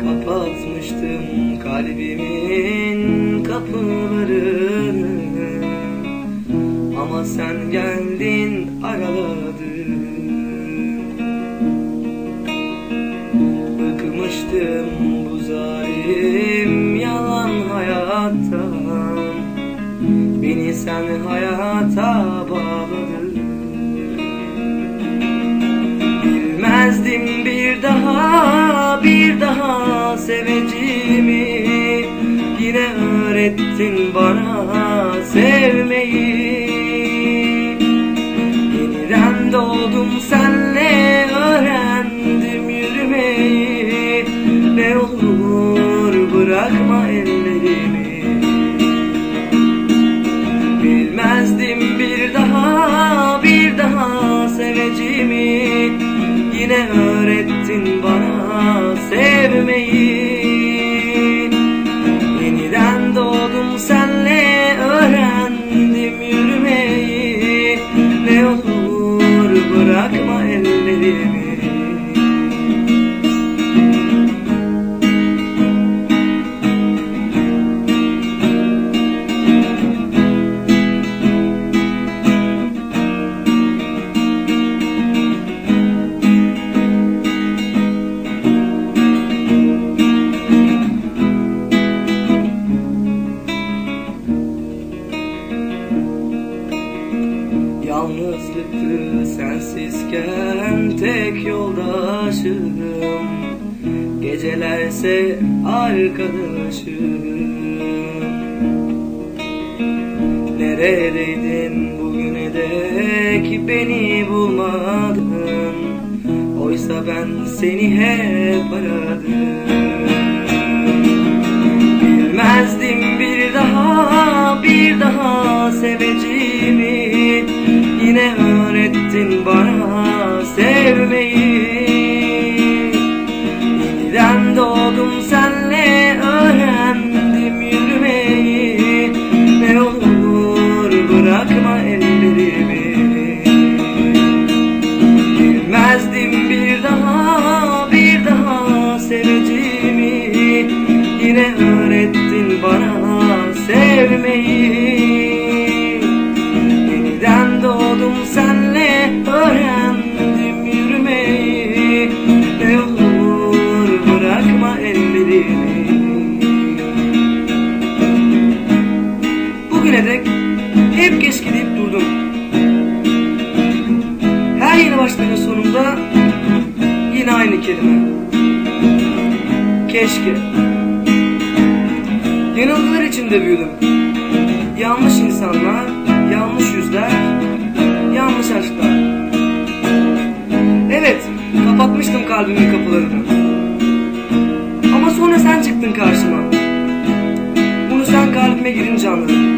Kapatmıştım kalbimin kapılarını Ama sen geldin araladın. Bıkmıştım bu zalim yalan hayattan. Beni sen hayata bağladın öğrettin bana sevmeyi? Yeniden doğdum senle öğrendim yürümeyi. Ne olur bırakma ellerimi. Bilmezdim bir daha bir daha seveceğimi. Yine öğrettin Yalnızlıktı sensizken tek yoldaşım Gecelerse arkadaşım. Neredeydin bugüne dek beni bulmadın? Oysa ben seni hep aradım öğrettin bana sevmeyi. Yeniden doğdum senle öğrendim yürümeyi. Ne olur bırakma ellerimi. Bilmezdim bir daha bir daha seveceğimi. Yine öğrettin bana sevmeyi. Yeniden doğdum senle Dek hep keşke deyip durdum. Her yeni başlığın sonunda yine aynı kelime. Keşke. Yanılgılar içinde büyüdüm. Yanlış insanlar, yanlış yüzler, yanlış aşklar. Evet, kapatmıştım kalbimin kapılarını. Ama sonra sen çıktın karşıma. Bunu sen kalbime girince anladım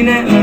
Yine öğrettin